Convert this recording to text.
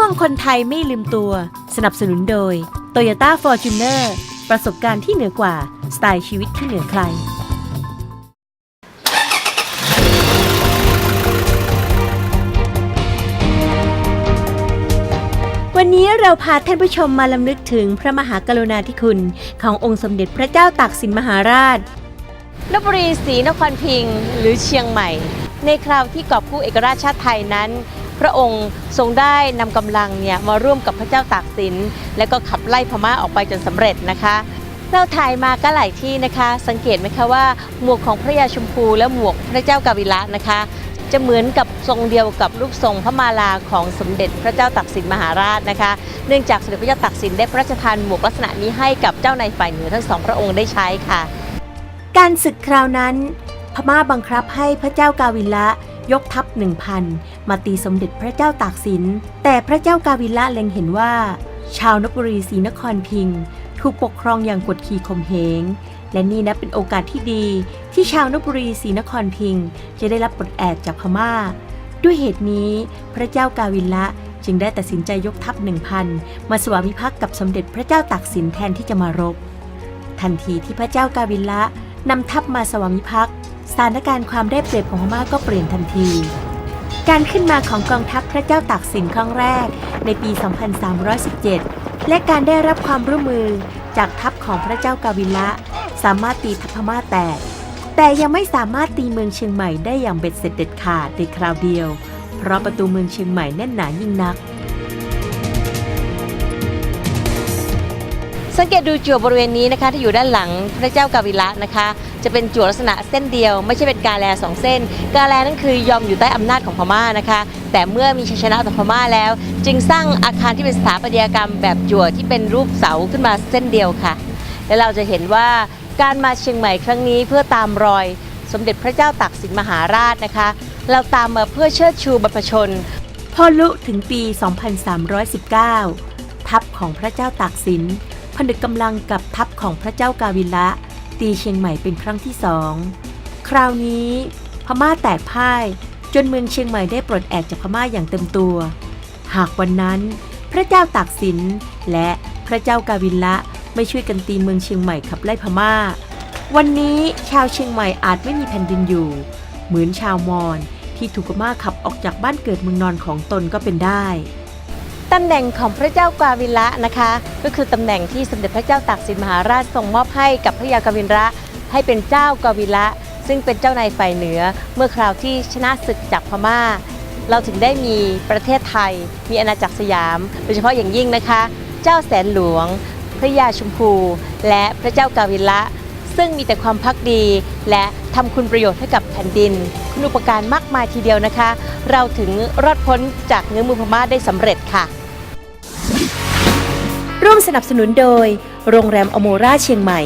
ช่วงคนไทยไม่ลืมตัว สนับสนุนโดย Toyota Fortuner ประสบการณ์ที่เหนือกว่า สไตล์ชีวิตที่เหนือใคร วันนี้เราพาท่านผู้ชมมาลำลึกถึงพระมหากรุณาธิคุณ ขององค์สมเด็จพระเจ้าตากสินมหาราชลบบุรีศรีนครพิงค์หรือเชียงใหม่ ในคราวที่กอบกู้เอกราชชาติไทยนั้น พระองค์ทรงได้นำกำลังเนี่ยมาร่วมกับพระเจ้าตากสิน และก็ขับไล่พม่าออกไปจนสำเร็จนะคะเราถ่ายมาก็หลายที่นะคะ สังเกตไหมคะว่า หมวกของพระยาชมพู และหมวกพระเจ้ากาวิระนะคะ จะเหมือนกับทรงเดียวกับรูปทรงพระมาลาของสมเด็จพระเจ้าตากสินมหาราชนะคะ เนื่องจากสมเด็จพระเจ้าตากสินได้พระราชทานหมวกลักษณะนี้ให้กับเจ้าในฝ่ายเหนือทั้งสองพระองค์ได้ใช้ค่ะ การศึกคราวนั้น พม่าบังคับให้พระเจ้ากาวิละ ยกทัพหนึ่งพันมาตีสมเด็จพระเจ้าตากสิน แต่พระเจ้ากาวิละเล็งเห็นว่า ชาวนบุรีศรีนครพิงค์ถูกปกครองอย่างกดขี่ข่มเหง และนี่นะเป็นโอกาสที่ดี ที่ชาวนบุรีศรีนครพิง จะได้รับปลดแอกจากพม่า ด้วยเหตุนี้พระเจ้ากาวิละจึงได้ตัดสินใจยกทัพหนึ่งพันมาสวามิภักดิ์กับสมเด็จพระเจ้าตากสินแทนที่จะมารบ ทันทีที่พระเจ้ากาวิละนำทัพมาสวามิภักดิ์ ถานการณ์ความได้เปรียบของพม่าก็เปลี่ยนทันที การขึ้นมาของกองทัพพระเจ้าตากสินครั้งแรกในปี 2317 และการได้รับความร่วมมือจากทัพของพระเจ้ากาวิละสามารถตีทัพพม่าแตก แต่ยังไม่สามารถตีเมืองเชียงใหม่ได้อย่างเบ็ดเสร็จเด็ดขาดในคราวเดียว เพราะประตูเมืองเชียงใหม่แน่นหนายิ่งนัก สังเกตดูจั่วบริเวณนี้นะคะที่อยู่ด้านหลังพระเจ้ากาวิระนะคะ จะเป็นจั่วลักษณะเส้นเดียว ไม่ใช่เป็นกาแลสองเส้น กาแลนั่นคือยอมอยู่ใต้อำนาจของพม่านะคะ แต่เมื่อมีชัยชนะต่อพม่าแล้ว จึงสร้างอาคารที่เป็นสถาปัตยกรรมแบบจั่วที่เป็นรูปเสาขึ้นมาเส้นเดียวค่ะ และเราจะเห็นว่าการมาเชียงใหม่ครั้งนี้เพื่อตามรอย สมเด็จพระเจ้าตากสินมหาราชนะคะ เราตามมาเพื่อเชิดชูบรรพชน พอลุถึงปี 2319 ทัพของพระเจ้าตากสิน ผนึกกำลังกับทัพของพระเจ้ากาวิละ ตีเชียงใหม่เป็นครั้งที่สอง คราวนี้ พม่าแตกพ่าย จนเมืองเชียงใหม่ได้ปลดแอกจากพม่าอย่างเต็มตัว หากวันนั้นพระเจ้าตากสินและพระเจ้ากาวิละไม่ช่วยกันตีเมืองเชียงใหม่ขับไล่พม่า วันนี้ชาวเชียงใหม่อาจไม่มีแผ่นดินอยู่ เหมือนชาวมอญที่ถูกพม่าขับออกจากบ้านเกิดเมืองนอนของตนก็เป็นได้ ตำแหน่งของพระเจ้ากาวิละนะคะ ก็คือตำแหน่งที่สมเด็จพระเจ้าตากสินมหาราชทรงมอบให้กับพระยากาวินระให้เป็นเจ้ากาวิละ ซึ่งเป็นเจ้านายฝ่ายเหนือเมื่อคราวที่ชนะศึกจากพม่า เราถึงได้มีประเทศไทย มีอาณาจักรสยาม โดยเฉพาะอย่างยิ่งนะคะ เจ้าแสนหลวง พระยาชมพู และพระเจ้ากาวิละ ซึ่งมีแต่ความพักดี และทำคุณประโยชน์ให้กับแผ่นดิน คุณอุปการมากมายทีเดียวนะคะ เราถึงรอดพ้นจากเงื้อมือพม่าได้สำเร็จค่ะ ร่วมสนับสนุนโดย โรงแรมอโมราเชียงใหม่